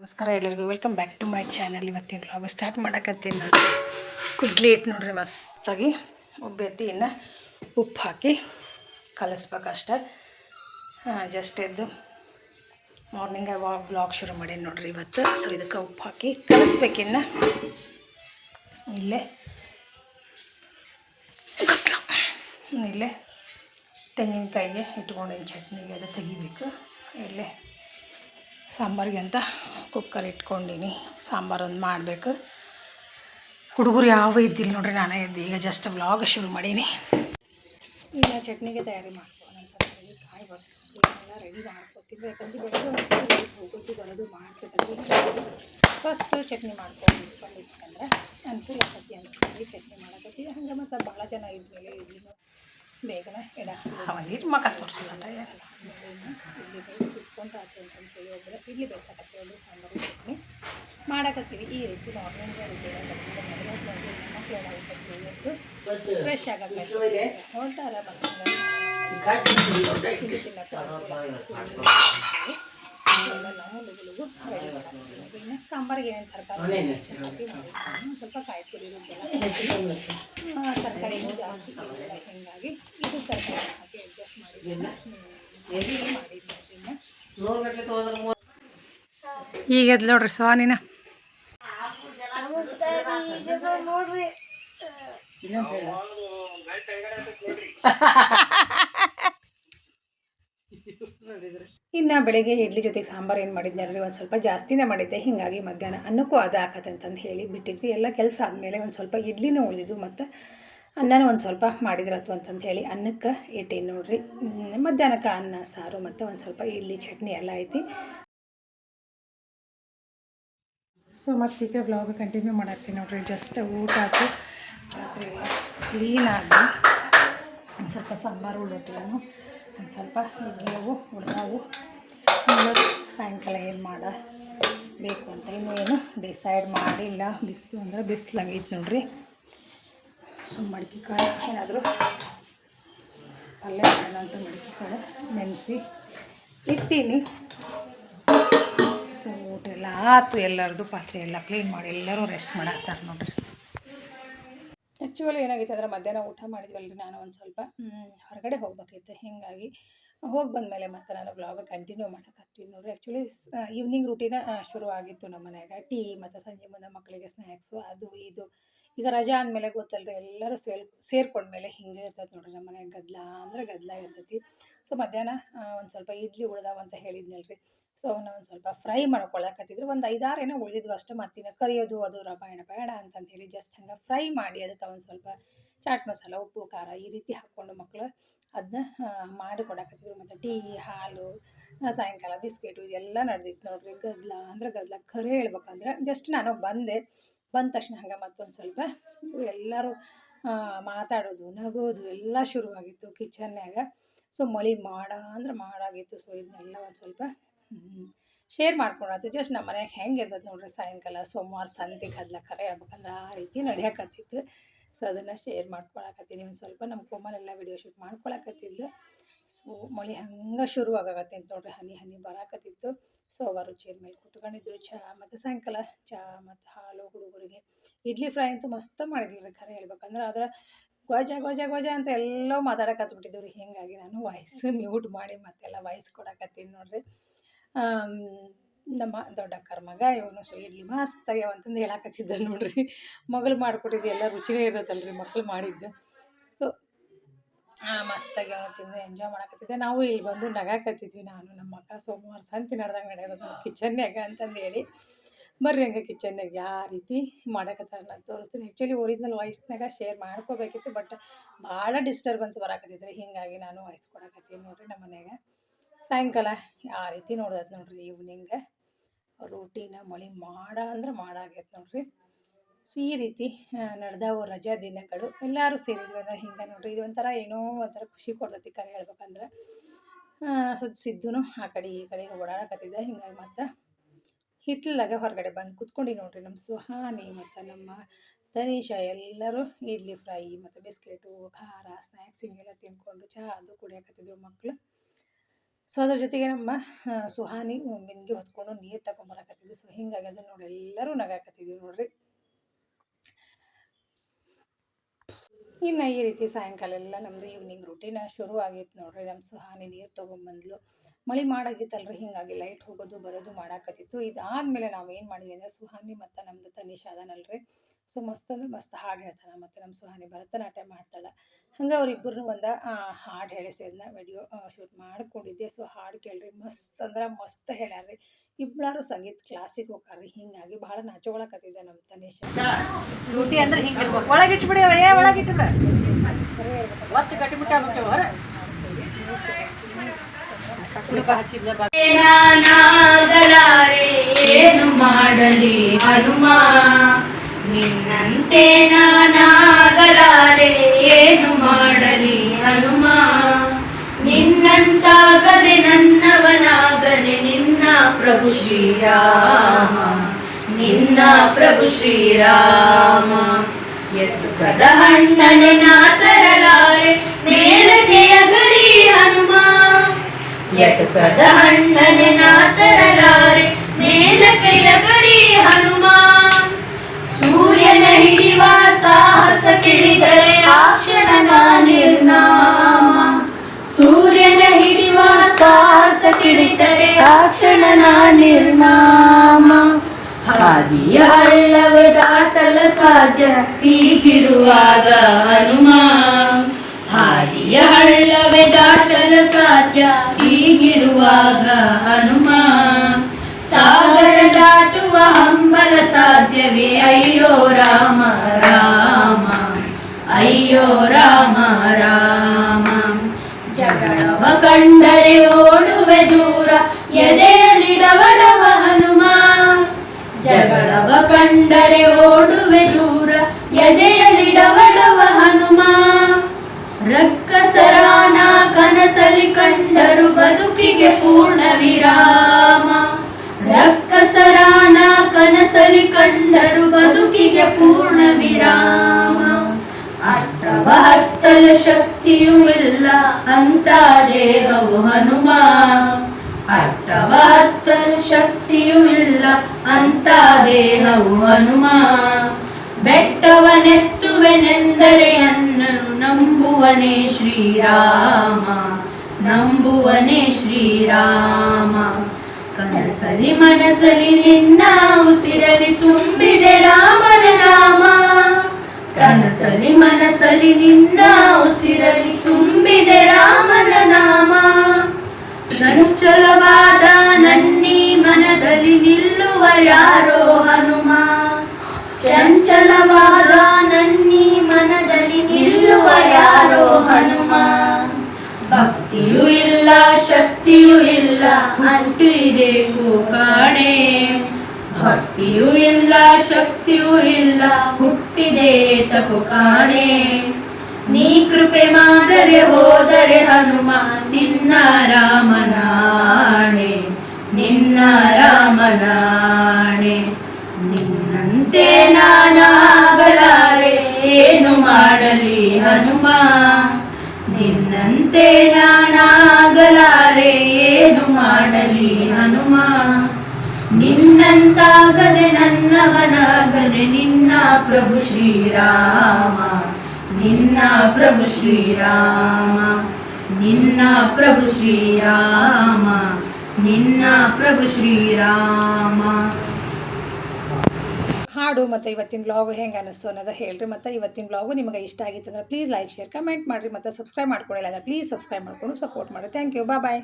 ನಮಸ್ಕಾರ ಎಲ್ಲರಿಗೂ welcome back to my channel ಇವತ್ತಿನ ಬ್ಲಾಗ್ ಸ್ಟಾರ್ಟ್ ಮಾಡಕತ್ತೀನಿ. ಕುಡ್ಲಿ ಇಟ್ಟು ನೋಡ್ರಿ, ಮಸ್ತಾಗಿ ಒಬ್ಬೆತ್ತಿ ಇನ್ನು ಉಪ್ಪು ಹಾಕಿ ಕಲಿಸ್ಬೇಕಷ್ಟೆ. ಜಸ್ಟ್ ಎದ್ದು ಮಾರ್ನಿಂಗ್ ವಾಕ್ ಬ್ಲಾಗ್ ಶುರು ಮಾಡೀನಿ ನೋಡ್ರಿ ಇವತ್ತು. ಸೊ ಇದಕ್ಕೆ ಉಪ್ಪು ಹಾಕಿ ಕಲಿಸ್ಬೇಕಿನ್ನು ಇಲ್ಲೇ ಇಲ್ಲೇ ತೆಂಗಿನಕಾಯಿಗೆ ಇಟ್ಕೊಂಡಿನ ಚಟ್ನಿಗೆ ಅದು ತೆಗಿಬೇಕು. ಇಲ್ಲೇ ಸಾಂಬಾರಿಗೆ ಅಂತ ಕುಕ್ಕರ್ ಇಟ್ಕೊಂಡಿನಿ. ಸಾಂಬಾರು ಒಂದು ಮಾಡಬೇಕು. ಹುಡುಗರು ಯಾವ ಇದ್ದಿಲ್ಲ ನೋಡ್ರಿ, ನಾನೇ ಇದ್ದು ಈಗ ಜಸ್ಟ್ ವ್ಲಾಗ್ ಶುರು ಮಾಡೀನಿ. ಈಗ ಚಟ್ನಿಗೆ ತಯಾರಿ ಮಾಡ್ಕೊಂಡು ಅಂತ ಕಾಯಿ ರೆಡಿ ಮಾಡ್ಕೊತೀನಿ. ಯಾಕಂದ್ರೆ ಬರೋದು ಫಸ್ಟು ಚಟ್ನಿ ಮಾಡ್ಕೊಂಡು ಇಟ್ಕೊಂಡಿದ್ದಂದ್ರೆ ಅನುಕೂಲ ಆಕತಿ ಚಟ್ನಿ ಮಾಡಕತ್ತೀವಿ. ಹಂಗೆ ಮತ್ತು ಭಾಳ ಜನ ಇದ್ಮೇಲೆ ಇಡ್ಲಿನೂ ಬೇಗನೆ ಎಡ ಒಂದಿಟ್ಟು ಮಕ್ಕ ತೋರಿಸಿಲ್ಲ ಇಡ್ಲಿ ಬೇಯಿಸಿ ಇಟ್ಕೊಂಡು ಅಂತ ಹೇಳಿ ಒಬ್ಬರು ಇಡ್ಲಿ ಬೇಯಿಸ್ಲಕತ್ತೀವಿ ಸಾಂಬಾರು ಚಟ್ನಿ ಮಾಡಕತ್ತೀವಿ ಈ ರೀತಿ ನಾರ್ಮಲ್ ಮಕ್ಕಳು ಎದ್ದು ಫ್ರೆಶ್ ಆಗಬೇಕು ಹೊರಟಾರ. ಎಲ್ಲ ನಾವು ಸಾಂಬಾರಿಗೆ ಏನೇನು ತರಕಾರಿ? ಸ್ವಲ್ಪ ಕಾಯಿ ತುರಿ ತರಕಾರಿ ತರಕಾರಿನೂ ಜಾಸ್ತಿ ಹೀಗಾಗಿ ಇದು ತರಕಾರಿ ಹಾಕಿ ಅಡ್ಜಸ್ಟ್ ಮಾಡಿದ್ದೀನಿ ಈಗ ನೋಡ್ರಿ ಸ್ವಾನಿನ. ಇನ್ನು ಬೆಳಗ್ಗೆ ಇಡ್ಲಿ ಜೊತೆಗೆ ಸಾಂಬಾರು ಏನು ಮಾಡಿದ್ದೆ ರೀ ಒಂದು ಸ್ವಲ್ಪ ಜಾಸ್ತಿನೇ ಮಾಡಿದ್ದೆ. ಹೀಗಾಗಿ ಮಧ್ಯಾಹ್ನ ಅನ್ನಕ್ಕೂ ಅದು ಹಾಕತ್ತೆ ಅಂತಂದು ಹೇಳಿ ಬಿಟ್ಟಿದ್ವಿ. ಎಲ್ಲ ಕೆಲಸ ಆದಮೇಲೆ ಒಂದು ಸ್ವಲ್ಪ ಇಡ್ಲಿನೂ ಉಳಿದಿದ್ದು ಮತ್ತು ಅನ್ನನೂ ಒಂದು ಸ್ವಲ್ಪ ಮಾಡಿದ್ರತ್ತು ಅಂತಂತ ಹೇಳಿ ಅನ್ನಕ್ಕೆ ಇಟ್ಟೀನಿ ನೋಡ್ರಿ. ಮಧ್ಯಾಹ್ನಕ್ಕೆ ಅನ್ನ, ಸಾರು ಮತ್ತು ಒಂದು ಸ್ವಲ್ಪ ಇಡ್ಲಿ, ಚಟ್ನಿ ಎಲ್ಲ ಐತಿ. ಸೊ ಈಗ ಬ್ಲಾಗ್ ಕಂಟಿನ್ಯೂ ಮಾಡತ್ತೀನಿ ನೋಡ್ರಿ. ಜಸ್ಟ್ ಊಟ ಹಾಕಿ ರಾತ್ರಿ ಕ್ಲೀನ್ ಆಗಿ ಒಂದು ಸ್ವಲ್ಪ ಸಾಂಬಾರು ಉಳಿದೈತಿ ನಾನು. ಒಂದು ಸ್ವಲ್ಪ ಇಡ್ಲಿ ಅವು ಉಳ್ದಾವು. ಇನ್ನು ಸಾಯಂಕಾಲ ಏನು ಮಾಡಬೇಕು ಅಂತ ಇನ್ನೂ ಏನು ಡಿಸೈಡ್ ಮಾಡಿಲ್ಲ. ಬಿಸಿಲು ಅಂದ್ರೆ ಬಿಸಿಲಾಗೈತೆ ನೋಡ್ರಿ. ಸೊ ಮಡಿಕೆ ಕಾಳು ಏನಾದರೂ ಪಲ್ಯ ಮಾಡೋಣ ಅಂತ ಮಡಿಕೆ ಕಾಳು ನೆನೆಸಿ ಇಟ್ಟೀನಿ. ಸೊ ಊಟ ಎಲ್ಲ ಆತು ಎಲ್ಲರದು ಪಾತ್ರೆ ಎಲ್ಲ ಕ್ಲೀನ್ ಮಾಡಿ ಎಲ್ಲರೂ ರೆಸ್ಟ್ ಮಾಡಾಕ್ತಾರೆ ನೋಡ್ರಿ. ಆ್ಯಕ್ಚುಲಿ ಏನಾಗೈತೆ ಅಂದ್ರೆ ಮಧ್ಯಾಹ್ನ ಊಟ ಮಾಡಿದ್ವಲ್ರಿ ನಾನು ಒಂದು ಸ್ವಲ್ಪ ಹೊರಗಡೆ ಹೋಗ್ಬೇಕೈತೆ ಹೀಗಾಗಿ ಹೋಗಿ ಬಂದಮೇಲೆ ಮತ್ತೆ ನಾನು ಬ್ಲಾಗ್ ಕಂಟಿನ್ಯೂ ಮಾಡಕತ್ತೀನಿ ನೋಡಿರಿ. ಆ್ಯಕ್ಚುಲಿ ಈವ್ನಿಂಗ್ ರೂಟೀನ ಶುರು ಆಗಿತ್ತು ನಮ್ಮ ಮನೆಯಾಗ. ಟೀ ಮತ್ತು ಸಂಜೆ ಮುಂದೆ ಮಕ್ಕಳಿಗೆ ಸ್ನ್ಯಾಕ್ಸು ಅದು ಇದು. ಈಗ ರಜಾ ಅಂದಮೇಲೆ ಗೊತ್ತಲ್ರಿ, ಎಲ್ಲರೂ ಸೇರ್ಕೊಂಡ ಸೇರ್ಕೊಂಡ್ಮೇಲೆ ಹಿಂಗೆ ಇರ್ತೈತೆ ನೋಡ್ರಿ ನಮ್ಮ ಮನೆಯಾಗ. ಗದ್ದಲ ಅಂದ್ರೆ ಗದ್ದಲ ಇರ್ತೈತಿ. ಸೊ ಮಧ್ಯಾಹ್ನ ಒಂದು ಸ್ವಲ್ಪ ಇಡ್ಲಿ ಉಳ್ದಾವ ಅಂತ ಹೇಳಿದ್ನಲ್ರಿ. ಸೊ ಅವನ್ನ ಒಂದು ಸ್ವಲ್ಪ ಫ್ರೈ ಮಾಡ್ಕೊಳಕತ್ತಿದ್ರು. ಒಂದು ಐದಾರು ಏನೋ ಉಳಿದಿದ್ವು ಅಷ್ಟೇ ಮತ್ತಿನ ಕರಿಯೋದು, ಅದು ರಬಾಯಣ ಬೇಡ ಅಂತಂದು ಹೇಳಿ ಜಸ್ಟ್ ಹಂಗೆ ಫ್ರೈ ಮಾಡಿ ಅದಕ್ಕೆ ಒಂದು ಸ್ವಲ್ಪ ಚಾಟ್ ಮಸಾಲ, ಉಪ್ಪು, ಖಾರ ಈ ರೀತಿ ಹಾಕ್ಕೊಂಡು ಮಕ್ಕಳು ಅದನ್ನ ಮಾಡಿ ಕೊಡಕತ್ತಿದ್ರು ಮತ್ತು ಟೀ, ಹಾಲು ಸಾಯಂಕಾಲ, ಬಿಸ್ಕೆಟು ಇದೆಲ್ಲ ನಡೆದಿತ್ತು ನೋಡ್ರಿ. ಗದ್ಲ ಅಂದ್ರೆ ಗದ್ಲ, ಖರೆ ಹೇಳ್ಬೇಕಂದ್ರೆ ಜಸ್ಟ್ ನಾನು ಬಂದೆ. ಬಂದ ತಕ್ಷಣ ಹಂಗೆ ಮತ್ತೊಂದು ಸ್ವಲ್ಪ ಎಲ್ಲರೂ ಮಾತಾಡೋದು, ನಗೋದು ಎಲ್ಲ ಶುರುವಾಗಿತ್ತು ಕಿಚನ್ಯಾಗ ಸೊ ಮಳೆ ಮಾಡ ಅಂದ್ರೆ ಮಾಡಾಗಿತ್ತು. ಸೊ ಇದನ್ನೆಲ್ಲ ಒಂದು ಸ್ವಲ್ಪ ಶೇರ್ ಮಾಡ್ಕೊಳತ್ತು ಜಸ್ಟ್ ನಮ್ಮ ಮನ್ಯಾಗ ಹೆಂಗೆ ಇರ್ತದೆ ನೋಡ್ರಿ ಸಾಯಂಕಾಲ, ಸೋಮವಾರ ಸಂತೆ ಗದ್ದಲ ಖರೆ ಹೇಳ್ಬೇಕಂದ್ರೆ ಆ ರೀತಿ ನಡೆಯಕತ್ತಿತ್ತು. ಸೊ ಅದನ್ನು ಶೇರ್ ಮಾಡ್ಕೊಳಕತ್ತೀನಿ. ಒಂದು ಸ್ವಲ್ಪ ನಮ್ಮ ಕೋಮಲೆಲ್ಲ ವಿಡಿಯೋ ಶೂಟ್ ಮಾಡ್ಕೊಳಕತ್ತಿದ್ಲು. ಸೊ ಮಳೆ ಹಂಗೆ ಶುರು ಆಗಾಕತ್ತೈತೆ ನೋಡ್ರಿ. ಹನಿ ಹನಿ ಬರಾಕತ್ತಿತ್ತು. ಸೊ ಅವರು ಚೇರ್ ಮೇಲೆ ಕೂತ್ಕೊಂಡಿದ್ರು. ಚಹಾ ಮತ್ತು ಸಾಯಂಕಾಲ ಚಹಾ ಮತ್ತು ಹಾಲು ಹುಡುಗರಿಗೆ. ಇಡ್ಲಿ ಫ್ರೈ ಅಂತೂ ಮಸ್ತ್ ಮಾಡಿದ್ವಿ ಖರೆ ಹೇಳ್ಬೇಕಂದ್ರೆ. ಅದರ ಗೋಜ ಗೋಜ ಗೋಜ ಅಂತ ಎಲ್ಲೋ ಮಾತಾಡಕತ್ಬಿಟ್ಟಿದ್ದೀವಿ ರೀ ಹೀಗಾಗಿ ನಾನು ವಾಯ್ಸ್ ಮ್ಯೂಟ್ ಮಾಡಿ ಮತ್ತೆಲ್ಲ ವಾಯ್ಸ್ ಕೊಡಕತ್ತೀನಿ ನೋಡ್ರಿ. ನಮ್ಮ ದೊಡ್ಡಕ್ಕರ ಮಗ, ಇವನು ಸೊ ಇಡ್ಲಿ ಮಸ್ತ್ ಆಗ್ಯಾವ ಅಂತಂದು ಹೇಳಕತ್ತಿದ್ದ ನೋಡ್ರಿ. ಮಗಳು ಮಾಡಿಕೊಟ್ಟಿದ್ದು ಎಲ್ಲ ರುಚಿನೇ ಇರ್ತೈತಲ್ರಿ ಮಕ್ಳು ಮಾಡಿದ್ದು. ಸೊ ಮಸ್ತಾಗಿ ತಿಂದು ಎಂಜಾಯ್ ಮಾಡಕತ್ತಿದ್ದೆ. ನಾವು ಇಲ್ಲಿ ಬಂದು ನಗಾಕತ್ತಿದ್ವಿ ನಾನು, ನಮ್ಮ ಅಕ್ಕ ಸೋಮವಾರ ಸಂತಿ ನಡೆದಂಗೆ ನಡೆಯೋದು ಕಿಚನ್ಯಾಗ ಅಂತಂದು ಹೇಳಿ. ಬರ್ರಿ ಹಂಗೆ ಕಿಚನ್ನಾಗ ಯಾವ ರೀತಿ ಮಾಡಕತ್ತಾರ ನಾನು ತೋರಿಸ್ತೀನಿ. ಆ್ಯಕ್ಚುಲಿ ಒರಿಜಿನಲ್ ವಾಯ್ಸ್ನಾಗ ಶೇರ್ ಮಾಡ್ಕೋಬೇಕಿತ್ತು ಬಟ್ ಭಾಳ ಡಿಸ್ಟರ್ಬೆನ್ಸ್ ಬರಾಕತ್ತಿದ್ರಿ. ಹೀಗಾಗಿ ನಾನು ವಾಯ್ಸ್ ಕೊಡಕತ್ತೀನಿ ನೋಡ್ರಿ ನಮ್ಮ ಮನೆಯಾಗ. ಸಾಯಂಕಾಲ ಯಾವ ರೀತಿ ನೋಡ್ದದ್ ನೋಡ್ರಿ ಈವ್ನಿಂಗ್ ರೂಟೀನ ಮಳೆ ಮಾಡ ಅಂದ್ರೆ ಮಾಡಾಗೈತೆ ನೋಡ್ರಿ. ಸೊ ಈ ರೀತಿ ನಡೆದವು ರಜಾ ದಿನಗಳು. ಎಲ್ಲರೂ ಸೇರಿದ್ವಿ ಅಂದ್ರೆ ಹಿಂಗೆ ನೋಡ್ರಿ. ಇದು ಒಂಥರ ಏನೋ ಒಂಥರ ಖುಷಿ ಕೊಡ್ತೈತಿ ಕರೆ ಹೇಳ್ಬೇಕಂದ್ರೆ. ಸೊ ಸಿದ್ದುನು ಆ ಕಡೆ ಈ ಕಡೆ ಓಡಾಡಕತ್ತಿದ್ದ. ಹಿಂಗಾಗಿ ಮತ್ತು ಹಿತ್ತಲಾಗ ಹೊರಗಡೆ ಬಂದು ಕುತ್ಕೊಂಡು ನೋಡ್ರಿ ನಮ್ಮ ಸುಹಾನಿ ಮತ್ತು ನಮ್ಮ ತನೀಷ ಎಲ್ಲರೂ ಇಡ್ಲಿ ಫ್ರೈ ಮತ್ತು ಬಿಸ್ಕೆಟು, ಖಾರ ಸ್ನ್ಯಾಕ್ಸ್ ಹಿಂಗೆಲ್ಲ ತಿಂದ್ಕೊಂಡು ಚಹಾ ಅದು ಕುಡಿಯಕತ್ತಿದ್ರು ಮಕ್ಕಳು ಸೊ ಅದ್ರ ಜೊತೆಗೆ ನಮ್ಮ ಸುಹಾನಿ ಬಿಂದಿಗೆ ಹೊತ್ಕೊಂಡು ನೀರು ತಗೊಂಬರಕತ್ತಿದ್ವಿ ಸೊ ಹಿಂಗಾಗಿ ಅದನ್ನ ನೋಡಿ ಎಲ್ಲರೂ ನಗಾಕತ್ತಿದ್ವಿ ನೋಡ್ರಿ. ಇನ್ನು ಈ ರೀತಿ ಸಾಯಂಕಾಲ ಎಲ್ಲ ನಮ್ಮದು ಈವ್ನಿಂಗ್ ರೂಟೀನ್ ಶುರು ಆಗಿತ್ತು ನೋಡ್ರಿ. ನಮ್ಮ ಸುಹಾನಿ ನೀರು ತೊಗೊಂಬಂದ್ಲು ಮಳೆ ಮಾಡಾಗಿತ್ತಲ್ರಿ, ಹಿಂಗಾಗಿ ಲೈಟ್ ಹೋಗೋದು ಬರೋದು ಮಾಡಾಕತ್ತಿತ್ತು. ಇದಾದ್ಮೇಲೆ ನಾವು ಏನು ಮಾಡಿದ್ವಿ ಅಂದರೆ ಸುಹಾನಿ ಮತ್ತು ನಮ್ದು ತನಿಷ್ ಅದಾನಲ್ರಿ. ಸೊ ಮಸ್ತ್ ಅಂದ್ರೆ ಮಸ್ತ್ ಹಾಡು ಹೇಳ್ತಾನೆ ಮತ್ತು ನಮ್ಮ ಸುಹಾನಿ ಭರತನಾಟ್ಯ ಮಾಡ್ತಾಳೆ. ಹಂಗೆ ಅವ್ರಿಬ್ಬರನ್ನು ಒಂದು ಹಾಡು ಹೇಳಿಸಿದ್ನ ವಿಡಿಯೋ ಶೂಟ್ ಮಾಡ್ಕೊಂಡಿದ್ದೆ. ಸೊ ಹಾಡು ಕೇಳ್ರಿ, ಮಸ್ತ್ ಅಂದ್ರೆ ಮಸ್ತ್ ಹೇಳ್ಯಾರ್ರಿ. ಇಬ್ಬಳಾರು ಸಂಗೀತ ಕ್ಲಾಸಿಗೆ ಹೋಗಾರ್ರಿ ಹಿಂಗಾಗಿ ಭಾಳ ನಾಚೊಳಕತ್ತಿದ್ದೆ ನಮ್ಮ ತನಿಷ ಅಂದ್ರೆ ಹಿಂಗೆ ಒಳಗಿಟ್ಬಿಡಿ ಒಳಗಿಟ್ಬಿಡ ಒತ್ತು ಏನು ಮಾಡಲಿ ಹನುಮ ನಿನ್ನಂತೆ ನಾನಾಗಲಾರೆ, ಏನು ಮಾಡಲಿ ಹನುಮ ನಿನ್ನಂತಾಗದೆ ನನ್ನವನಾಗದೆ ನಿನ್ನ ಪ್ರಭು ಶ್ರೀರಾಮ, ನಿನ್ನ ಪ್ರಭು ಶ್ರೀರಾಮ. ಎತ್ತುಕದ ಹಣ್ಣನೆ ನಾ ತರಲಾರೆ, ಮೇಲಕ್ಕೆ ಎಟುಕದ ಹಣ್ಣನೆ ನಾತರಲಾರೆ ತರಲಾರೆ ಮೇಲಕ್ಕೆ ಎಗರಿ ಹನುಮ ಸೂರ್ಯನ ಹಿಡಿವ ಸಾಹಸ ಕೆಳಿದರೆ ಆ ನಿರ್ನಾಮ. ಸೂರ್ಯನ ಹಿಡಿವ ಸಾಹಸ ಕೆಳಿದರೆ ಆ ಕ್ಷಣ ನಾ ನಿರ್ನಾಮ. ಹಾದಿಯ ಹಳ್ಳವೇ ದಾಟಲು ಸಾಧ್ಯ ಹೀಗಿರುವಾಗ ಹನುಮ ಹಾದಿಯ ಹಳ್ಳವೇ ದಾಟಲು ಸಾಧ್ಯ ಹೀಗಿರುವಾಗ ಹನುಮ. ಸಾಗರ ದಾಟುವ ವಿರಾಮ ರಕ್ಕಸರಾನ ಕನಸಲಿ ಕಂಡರು ಬದುಕಿಗೆ ಪೂರ್ಣ ವಿರಾಮ. ಅಟ್ಟವ ಹತ್ತಲ ಶಕ್ತಿಯೂ ಇಲ್ಲ ಅಂತ ದೇವವು ಹನುಮ. ಅಟ್ಟವ ಹತ್ತಲ ಶಕ್ತಿಯೂ ಇಲ್ಲ ಅಂತ ದೇಹವು ಹನುಮ. ಬೆಟ್ಟವನೆತ್ತುವೆನೆಂದರೆ ಅನ್ನನು ನಂಬುವನೇ ಶ್ರೀರಾಮ. ನಂಬುವನೇ ಶ್ರೀರಾಮ. ಕನಸಲಿ ಮನಸಲಿ ನಿನ್ನ ಉಸಿರಲಿ ತುಂಬಿದೆ ರಾಮನ ನಾಮ. ಕನಸಲಿ ಮನಸಲಿ ನಿನ್ನ ಉಸಿರಲಿ ತುಂಬಿದೆ ರಾಮನ ನಾಮ. ಚಂಚಲವಾದ ನನ್ನಿ ಮನದಲ್ಲಿ ನಿಲ್ಲುವ ಯಾರೋ ಹನುಮ. ಚಂಚಲವಾದ ನನ್ನಿ ಮನದಲ್ಲಿ ನಿಲ್ಲುವ ಯಾರೋ ಹನುಮ. ಭಕ್ತಿಯೂ ಇಲ್ಲ, ಶಕ್ತಿಯೂ ಇಲ್ಲ, ಅಂಟು ಇದೆ ಕಾಣೆ ಭಕ್ತಿಯೂ ಇಲ್ಲ, ಶಕ್ತಿಯೂ ಇಲ್ಲ, ಹುಟ್ಟಿದೆ ತಪು ಕಾಣೆ. ನೀ ಕೃಪೆ ಮಾದರೆ ಹೋದರೆ ಹನುಮ ನಿನ್ನ ರಾಮನಾಣೆ ನಿನ್ನ ರಾಮನಾಣೆ. ನಿನ್ನಂತೆ ನಾನಾಗಲಾರೆ, ಏನು ಮಾಡಲಿ ಹನುಮ ನಿನ್ನಂತೆ ನಾನಾಗಲಾರೆ, ಏನು ಮಾಡಲಿ ಹನುಮ? ನಿನ್ನಂತಾಗದೆ ನನ್ನವನಾಗದೆ ನಿನ್ನ ಪ್ರಭು ಶ್ರೀರಾಮ, ನಿನ್ನ ಪ್ರಭು ಶ್ರೀರಾಮ, ನಿನ್ನ ಪ್ರಭು ಶ್ರೀರಾಮ, ನಿನ್ನ ಪ್ರಭು ಶ್ರೀರಾಮ. ಹಾಡು ಮತ್ತು ಇವತ್ತಿನ ಬ್ಲಾಗು ಹೆಂಗೆ ಅನ್ನಿಸ್ತು ಅನ್ನೋದು ಹೇಳ್ರಿ, ಮತ್ತು ಇವತ್ತಿನ ಬ್ಲಾಗು ನಿಮಗೆ ಇಷ್ಟ ಆಗಿತ್ತು ಅಂದರೆ ಪ್ಲೀಸ್ ಲೈಕ್ ಶೇರ್ ಕಮೆಂಟ್ ಮಾಡಿರಿ, ಮತ್ತು ಸಬ್ಸ್ಕ್ರೈಬ್ ಮಾಡ್ಕೊಳ್ಳಿಲ್ಲ ಅಂದರೆ ಪ್ಲೀಸ್ ಸಬ್ಸ್ಕ್ರೈಬ್ ಮಾಡ್ಕೊಂಡು ಸಪೋರ್ಟ್ ಮಾಡಿ ಥ್ಯಾಂಕ್ ಯು ಬಾಯ್